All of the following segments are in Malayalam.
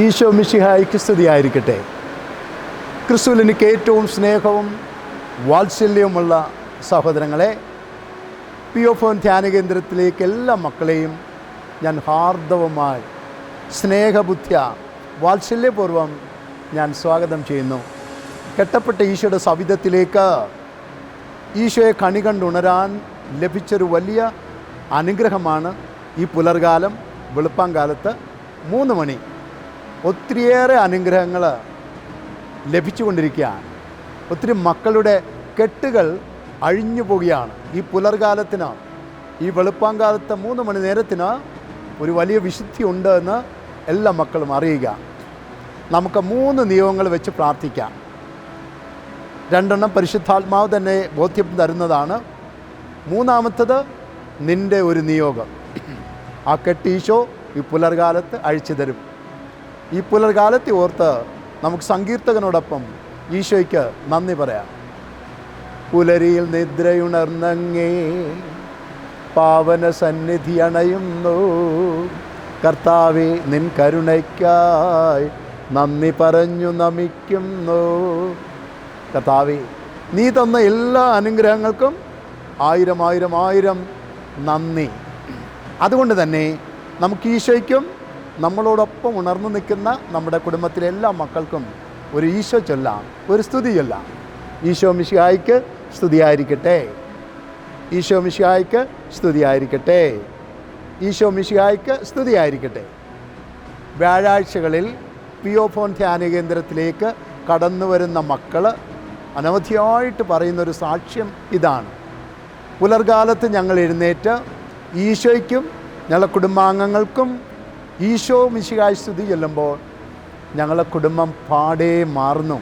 ഈശോ മിഷിഹായിക്ക് സ്തുതിയായിരിക്കട്ടെ ക്രിസ്തുവിൽ എനിക്ക് ഏറ്റവും സ്നേഹവും വാത്സല്യവുമുള്ള സഹോദരങ്ങളെ പി ഒ ഫോൺ ധ്യാന കേന്ദ്രത്തിലേക്ക് എല്ലാ മക്കളെയും ഞാൻ ഹാർദവമായി സ്നേഹബുദ്ധ്യ വാത്സല്യപൂർവം ഞാൻ സ്വാഗതം ചെയ്യുന്നു. കെട്ടപ്പെട്ട ഈശോയുടെ സവിധത്തിലേക്ക് ഈശോയെ കണി കണ്ടുണരാൻ ലഭിച്ചൊരു വലിയ അനുഗ്രഹമാണ് ഈ പുലർകാലം വെളുപ്പാങ്കാലത്ത് മൂന്ന് മണി. ഒത്തിരിയേറെ അനുഗ്രഹങ്ങൾ ലഭിച്ചുകൊണ്ടിരിക്കുകയാണ്. ഒത്തിരി മക്കളുടെ കെട്ടുകൾ അഴിഞ്ഞു പോവുകയാണ്. ഈ പുലർകാലത്തിന് ഈ വെളുപ്പാങ്കാലത്തെ മൂന്ന് മണി നേരത്തിന് ഒരു വലിയ വിശുദ്ധി ഉണ്ട് എന്ന് എല്ലാ മക്കളും അറിയുക. നമുക്ക് മൂന്ന് നിയമങ്ങൾ വെച്ച് പ്രാർത്ഥിക്കാം. രണ്ടെണ്ണം പരിശുദ്ധാത്മാവ് തന്നെ ബോധ്യം തരുന്നതാണ്. മൂന്നാമത്തത് നിന്റെ ഒരു നിയോഗം. ആ കെട്ടീശോ ഈ പുലർകാലത്ത് അഴിച്ചു തരും. ഈ പുലർകാലത്തെ ഓർത്ത് നമുക്ക് സങ്കീർത്തകനോടൊപ്പം ഈശോയ്ക്ക് നന്ദി പറയാം. പുലരിയിൽ നിദ്രയുണർന്നങ്ങേ പാവന സന്നിധി അണയുന്നു. കർത്താവെ നിൻ കരുണയ്ക്കായി നന്ദി പറഞ്ഞു നമിക്കുന്നു. കർത്താവെ നീ തന്ന എല്ലാ അനുഗ്രഹങ്ങൾക്കും ആയിരം ആയിരം ആയിരം നന്ദി. അതുകൊണ്ട് തന്നെ നമുക്ക് ഈശോയ്ക്കും നമ്മളോടൊപ്പം ഉണർന്നു നിൽക്കുന്ന നമ്മുടെ കുടുംബത്തിലെ എല്ലാ മക്കൾക്കും ഒരു ഈശോ ചൊല്ലാം ഒരു സ്തുതി ചൊല്ലാം. ഈശോ മിഷിഹായിക്ക് സ്തുതിയായിരിക്കട്ടെ. ഈശോ മിഷിഹായിക്ക് സ്തുതിയായിരിക്കട്ടെ. ഈശോ മിഷിഹായിക്ക് സ്തുതിയായിരിക്കട്ടെ. വ്യാഴാഴ്ചകളിൽ ഫോൺ ധ്യാന കേന്ദ്രത്തിലേക്ക് കടന്നു വരുന്ന മക്കൾ അനവധിയായിട്ട് പറയുന്നൊരു സാക്ഷ്യം ഇതാണ്. പുലർകാലത്ത് ഞങ്ങൾ എഴുന്നേറ്റ് ഈശോയ്ക്കും ഞങ്ങളുടെ കുടുംബാംഗങ്ങൾക്കും ഈശോ മിശിഹായി സ്തുതി ചെല്ലുമ്പോൾ ഞങ്ങളെ കുടുംബം പാടേ മാറുന്നു.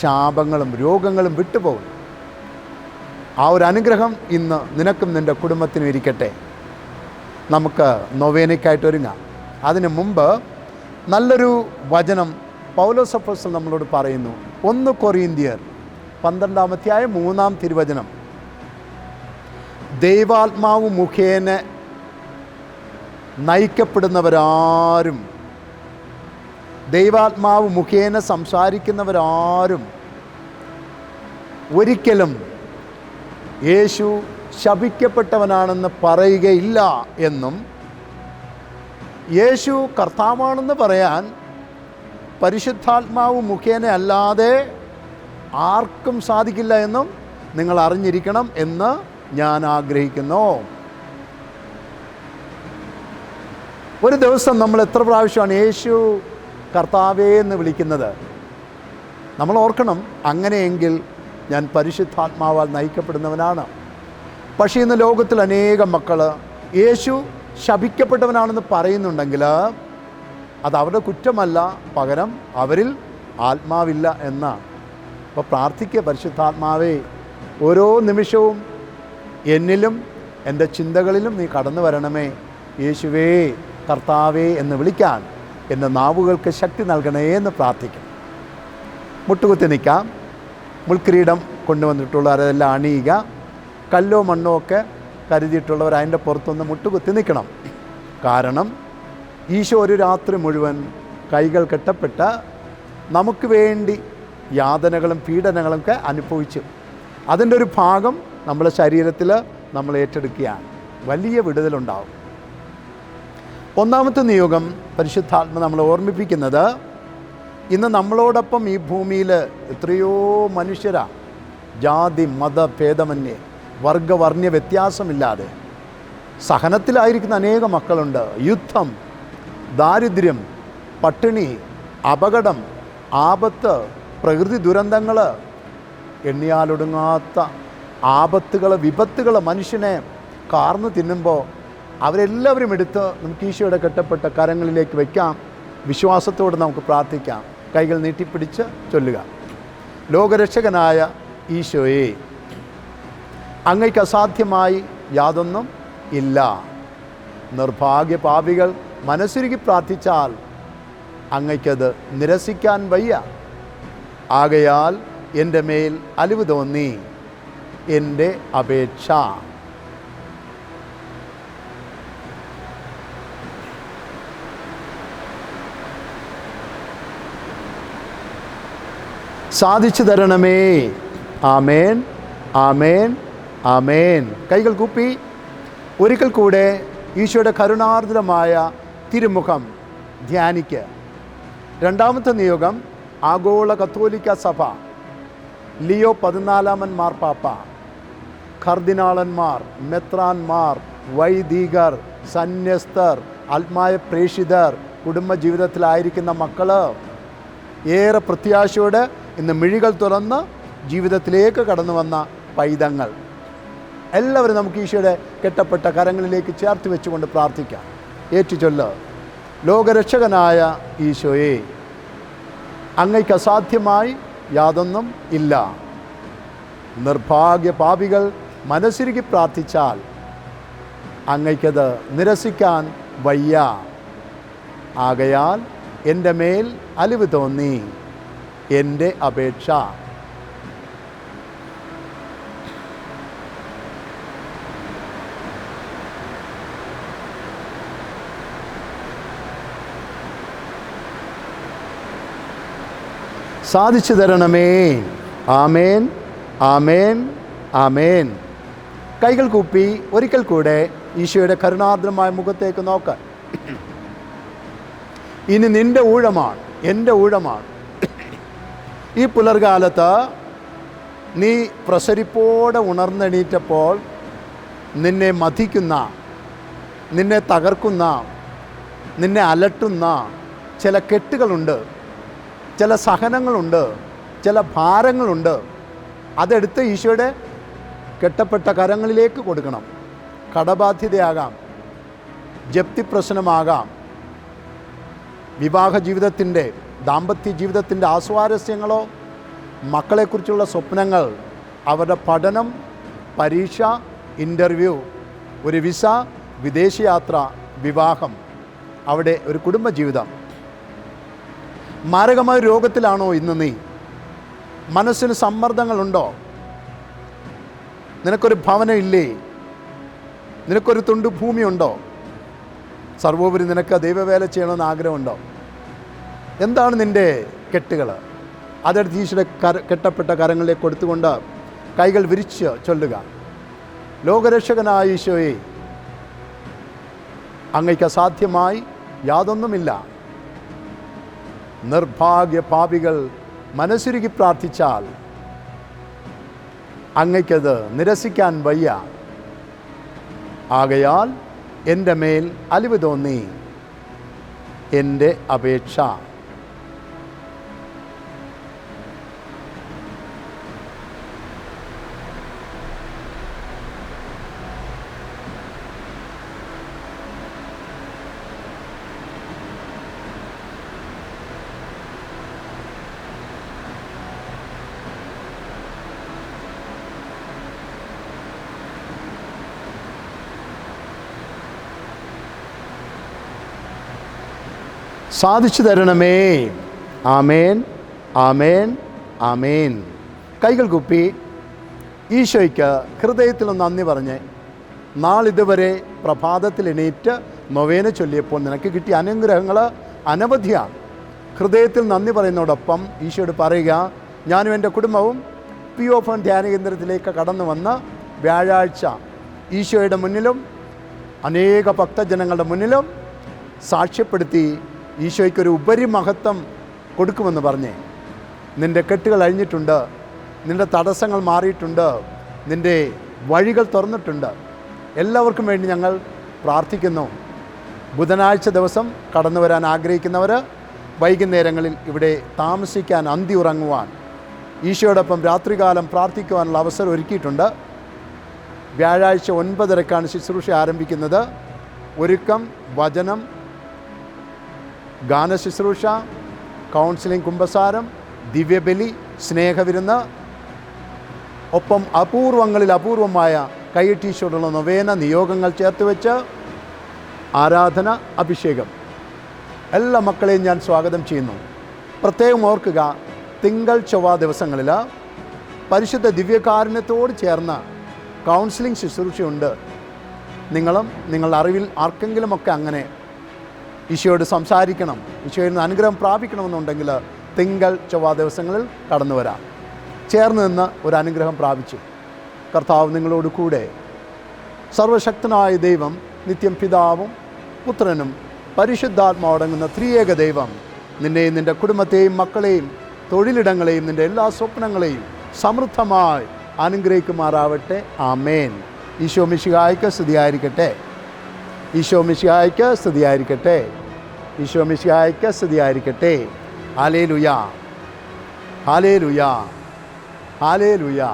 ശാപങ്ങളും രോഗങ്ങളും വിട്ടുപോകും. ആ ഒരു അനുഗ്രഹം ഇന്ന് നിനക്കും നിന്റെ കുടുംബത്തിനും ഇരിക്കട്ടെ. നമുക്ക് നൊവേനയ്ക്കായിട്ട് ഒരുങ്ങാം. അതിനു മുമ്പ് നല്ലൊരു വചനം പൗലോസപ്പോസ് നമ്മളോട് പറയുന്നു. ഒന്ന് കൊറിയന്തിയർ പന്ത്രണ്ടാമത്തെയായ മൂന്നാം തിരുവചനം. ദൈവാത്മാവ് മുഖേന നയിക്കപ്പെടുന്നവരാരും ദൈവാത്മാവ് മുഖേന സംസാരിക്കുന്നവരാരും ഒരിക്കലും യേശു ശപിക്കപ്പെട്ടവനാണെന്ന് പറയുകയില്ല എന്നും യേശു കർത്താവാണെന്ന് പറയാൻ പരിശുദ്ധാത്മാവ് മുഖേന അല്ലാതെ ആർക്കും സാധിക്കില്ല എന്നും നിങ്ങൾ അറിഞ്ഞിരിക്കണം എന്ന് ഞാൻ ആഗ്രഹിക്കുന്നു. ഒരു ദിവസം നമ്മൾ എത്ര പ്രാവശ്യമാണ് യേശു കർത്താവേ എന്ന് വിളിക്കുന്നത്? നമ്മൾ ഓർക്കണം അങ്ങനെയെങ്കിൽ ഞാൻ പരിശുദ്ധാത്മാവാൽ നയിക്കപ്പെടുന്നവനാണ്. പക്ഷേ ഇന്ന് ലോകത്തിൽ അനേകം മക്കൾ യേശു ശപിക്കപ്പെട്ടവനാണെന്ന് പറയുന്നുണ്ടെങ്കിൽ അത് അവരുടെ കുറ്റമല്ല പകരം അവരിൽ ആത്മാവില്ല എന്നാണ്. അപ്പോൾ പ്രാർത്ഥിക്കുക പരിശുദ്ധാത്മാവേ ഓരോ നിമിഷവും എന്നിലും എന്റെ ചിന്തകളിലും നീ കടന്നു വരണമേ. യേശുവേ കർത്താവേ എന്ന് വിളിക്കാൻ എന്റെ നാവുകൾക്ക് ശക്തി നൽകണേ എന്ന് പ്രാർത്ഥിക്കും മുട്ടുകുത്തി നിൽക്കാം. മുൾക്കിരീടം കൊണ്ടുവന്നിട്ടുള്ളവരെല്ലാം അണിയുക. കല്ലോ മണ്ണോ ഒക്കെ കരുതിയിട്ടുള്ളവർ അതിന്റെ പുറത്തുനിന്ന് മുട്ടുകുത്തി നിൽക്കണം. കാരണം ഈശോ ഒരു രാത്രി മുഴുവൻ കൈകൾ കെട്ടപ്പെട്ട നമുക്ക് വേണ്ടി യാതനകളും പീഡനങ്ങളും ഒക്കെ അനുഭവിച്ചു. അതിന്റെ ഒരു ഭാഗം നമ്മുടെ ശരീരത്തിൽ നമ്മൾ ഏറ്റെടുക്കുകയാണ്. വലിയ വിടുതലുണ്ടാവും. ഒന്നാമത്തെ നിയോഗം പരിശുദ്ധാത്മ നമ്മളെ ഓർമ്മിപ്പിക്കുന്നത് ഇന്ന് നമ്മളോടൊപ്പം ഈ ഭൂമിയിൽ എത്രയോ മനുഷ്യരാ. ജാതി മത ഭേദമന്യേ വർഗവർണ്യ വ്യത്യാസമില്ലാതെ. സഹനത്തിലായിരിക്കുന്ന അനേക മക്കളുണ്ട്. യുദ്ധം ദാരിദ്ര്യം പട്ടിണി അപകടം ആപത്ത് പ്രകൃതി ദുരന്തങ്ങൾ എണ്ണിയാലൊടുങ്ങാത്ത ആപത്തുകൾ വിപത്തുകൾ മനുഷ്യനെ കാർന്നു തിന്നുമ്പോൾ അവരെല്ലാവരും എടുത്ത് നമുക്ക് ഈശോയുടെ കെട്ടപ്പെട്ട കരങ്ങളിലേക്ക് വയ്ക്കാം വിശ്വാസത്തോടെ നമുക്ക് പ്രാർത്ഥിക്കാം. കൈകൾ നീട്ടിപ്പിടിച്ച് ചൊല്ലുക. ലോകരക്ഷകനായ ഈശോയെ അങ്ങയ്ക്ക് അസാധ്യമായി യാതൊന്നും ഇല്ല. നിർഭാഗ്യ പാപികൾ മനസ്സുരുകി പ്രാർത്ഥിച്ചാൽ അങ്ങയ്ക്കത് നിരസിക്കാൻ വയ്യ. ആകയാൽ എന്റെ മേൽ അലിവ് തോന്നി. എന്റെ അപേക്ഷ. സാധിച്ചു തരണമേ. ആമേൻ ആമേൻ ആമേൻ. കൈകൾ കൂപ്പി. ഒരിക്കൽ കൂടെ ഈശോയുടെ കരുണാർദ്രമായ തിരുമുഖം ധ്യാനിക്കുക. രണ്ടാമത്തെ നിയോഗം ആഗോള കത്തോലിക്ക സഭ. ലിയോ പതിനാലാമൻ മാർപ്പാപ്പ കർദിനാളന്മാർ മെത്രാൻമാർ വൈദികർ സന്യസ്തർ ആത്മായ പ്രേഷിതർ കുടുംബജീവിതത്തിലായിരിക്കുന്ന മക്കൾ ഏറെ പ്രത്യാശയോടെ ഇന്ന് മിഴികൾ തുറന്ന് ജീവിതത്തിലേക്ക് കടന്നു വന്ന പൈതങ്ങൾ. എല്ലാവരും നമുക്ക് ഈശോയുടെ കെട്ടപ്പെട്ട കരങ്ങളിലേക്ക് ചേർത്ത് വെച്ചുകൊണ്ട് പ്രാർത്ഥിക്കാം. ഏറ്റുചൊല്ല് ലോകരക്ഷകനായ ഈശോയെ അങ്ങയ്ക്ക് അസാധ്യമായി യാതൊന്നും ഇല്ല. നിർഭാഗ്യ പാപികൾ മനസ്സിരുകി പ്രാർത്ഥിച്ചാൽ അങ്ങയ്ക്കത് നിരസിക്കാൻ വയ്യ. ആകയാൽ എന്റെ മേൽ അലിവ് തോന്നി. എന്റെ അപേക്ഷ. സാധിച്ചു തരണമേ. ആമേൻ ആമേൻ ആമേൻ. കൈകൾ കൂപ്പി ഒരിക്കൽ കൂടെ ഈശോയുടെ കരുണാർദ്രമായ മുഖത്തേക്ക് നോക്ക. ഇനി നിന്റെ ഊഴമാണ് എന്റെ ഊഴമാണ്. ഈ പുലർകാലത്ത് നീ പ്രസരിപ്പോടെ ഉണർന്നെണീറ്റപ്പോൾ നിന്നെ മതിക്കുന്ന നിന്നെ തകർക്കുന്ന നിന്നെ അലട്ടുന്ന ചില കെട്ടുകളുണ്ട് ചില സഹനങ്ങളുണ്ട് ചില ഭാരങ്ങളുണ്ട്. അതെടുത്ത് ഈശോയുടെ കെട്ടപ്പെട്ട കരങ്ങളിലേക്ക് കൊടുക്കണം. കടബാധ്യതയാകാം. ജപ്തി പ്രശ്നമാകാം വിവാഹ ജീവിതത്തിന്റെ ദാമ്പത്യ ജീവിതത്തിന്റെ ആസ്വാരസ്യങ്ങളോ മക്കളെക്കുറിച്ചുള്ള സ്വപ്നങ്ങൾ അവരുടെ പഠനം പരീക്ഷ ഇന്റർവ്യൂ ഒരു വിസ വിദേശയാത്ര വിവാഹം അവിടെ ഒരു കുടുംബജീവിതം. മാരകമായ രോഗത്തിലാണോ ഇന്ന് നീ? മനസ്സിന് സമ്മർദ്ദങ്ങളുണ്ടോ? നിനക്കൊരു ഭവനം ഇല്ലേ നിനക്കൊരു തുണ്ട് ഭൂമിയുണ്ടോ സർവോപരി നിനക്ക് ദൈവവേല ചെയ്യണമെന്ന് ആഗ്രഹമുണ്ടോ? എന്താണ് നിന്റെ കെട്ടുകൾ അതെടുത്ത് ഈശ്വര കര കെട്ടപ്പെട്ട കരങ്ങളിലേക്ക് കൊടുത്തുകൊണ്ട് കൈകൾ വിരിച്ച് ചൊല്ലുക. ലോകരക്ഷകനായ ഈശോയെ അങ്ങയ്ക്ക് അസാധ്യമായി യാതൊന്നുമില്ല. നിർഭാഗ്യ പാപികൾ മനസ്സുരുകി പ്രാർത്ഥിച്ചാൽ അങ്ങയ്ക്കത് നിരസിക്കാൻ വയ്യ. ആകയാൽ എന്റെ മേൽ അലിവ് തോന്നി. എന്റെ അപേക്ഷ. സാധിച്ചു തരണമേ. ആമേൻ ആമേൻ ആമേൻ. കൈകൾ കുപ്പി. ഈശോയ്ക്ക് ഹൃദയത്തിൽ നന്ദി പറഞ്ഞ് നാളിതുവരെ പ്രഭാതത്തിൽ എണീറ്റ് നൊവേന ചൊല്ലിയപ്പോൾ നിനക്ക് കിട്ടിയ അനുഗ്രഹങ്ങൾ അനവധിയാണ്. ഹൃദയത്തിൽ നന്ദി പറയുന്നതോടൊപ്പം ഈശോട് പറയുക ഞാനും എന്റെ കുടുംബവും പി ഒ ഫോൺ ധ്യാന കേന്ദ്രത്തിലേക്ക് കടന്നു വന്ന് വ്യാഴാഴ്ച ഈശോയുടെ മുന്നിലും അനേക ഭക്തജനങ്ങളുടെ മുന്നിലും സാക്ഷ്യപ്പെടുത്തി ഈശോയ്ക്കൊരു ഉപരിമഹത്വം കൊടുക്കുമെന്ന് പറഞ്ഞേ. നിന്റെ കെട്ടുകൾ അഴിഞ്ഞിട്ടുണ്ട് നിന്റെ തടസ്സങ്ങൾ മാറിയിട്ടുണ്ട് നിന്റെ വഴികൾ തുറന്നിട്ടുണ്ട്. എല്ലാവർക്കും വേണ്ടി ഞങ്ങൾ പ്രാർത്ഥിക്കുന്നു. ബുധനാഴ്ച ദിവസം കടന്നു വരാൻ ആഗ്രഹിക്കുന്നവർ വൈകുന്നേരങ്ങളിൽ ഇവിടെ താമസിക്കാൻ അന്തി ഉറങ്ങുവാൻ ഈശോയോടൊപ്പം രാത്രികാലം പ്രാർത്ഥിക്കുവാനുള്ള അവസരം ഒരുക്കിയിട്ടുണ്ട്. വ്യാഴാഴ്ച ഒൻപതരക്കാണ് ശുശ്രൂഷ ആരംഭിക്കുന്നത്. ഒരുക്കം വചനം ഗാനശുശ്രൂഷ കൗൺസിലിംഗ് കുമ്പസാരം ദിവ്യബലി സ്നേഹവിരുന്ന് ഒപ്പം അപൂർവങ്ങളിൽ അപൂർവമായ കൈയിട്ടീശോടുള്ള നൊവേന നിയോഗങ്ങൾ ചേർത്ത് വെച്ച് ആരാധന അഭിഷേകം. എല്ലാ മക്കളെയും ഞാൻ സ്വാഗതം ചെയ്യുന്നു. പ്രത്യേകം ഓർക്കുക തിങ്കൾ ചൊവ്വ ദിവസങ്ങളിൽ പരിശുദ്ധ ദിവ്യകാരുണ്യത്തോട് ചേർന്ന കൗൺസിലിംഗ് ശുശ്രൂഷയുണ്ട്. നിങ്ങളും നിങ്ങളുടെ അറിവിൽ ആർക്കെങ്കിലുമൊക്കെ അങ്ങനെ ഈശോയോട് സംസാരിക്കണം. ഈശോയിൽ നിന്ന് അനുഗ്രഹം പ്രാപിക്കണമെന്നുണ്ടെങ്കിൽ തിങ്കൾ ചൊവ്വ ദിവസങ്ങളിൽ കടന്നു വരാം. ചേർന്ന് നിന്ന് ഒരു അനുഗ്രഹം പ്രാപിച്ചു. കർത്താവ് നിങ്ങളോട് കൂടെ. സർവശക്തനായ ദൈവം നിത്യം പിതാവും പുത്രനും പരിശുദ്ധാത്മാവടങ്ങുന്ന ത്രിയേക ദൈവം നിന്നെയും നിന്റെ കുടുംബത്തെയും മക്കളെയും തൊഴിലിടങ്ങളെയും നിന്റെ എല്ലാ സ്വപ്നങ്ങളെയും സമൃദ്ധമായി അനുഗ്രഹിക്കുമാറാവട്ടെ. ആമേൻ. ഈശോ മിശിഹായ്ക്ക് സ്തുതിയായിരിക്കട്ടെ. ഈശോ മിശിഹായ്ക്ക് സ്തുതിയായിരിക്കട്ടെ. ഈശോ മിശിഹായ്ക്ക് സ്തുതിയായിരിക്കട്ടെ. ഹാലേ ലുയാ ഹാലേ ലുയാ ഹാലേ ലുയാ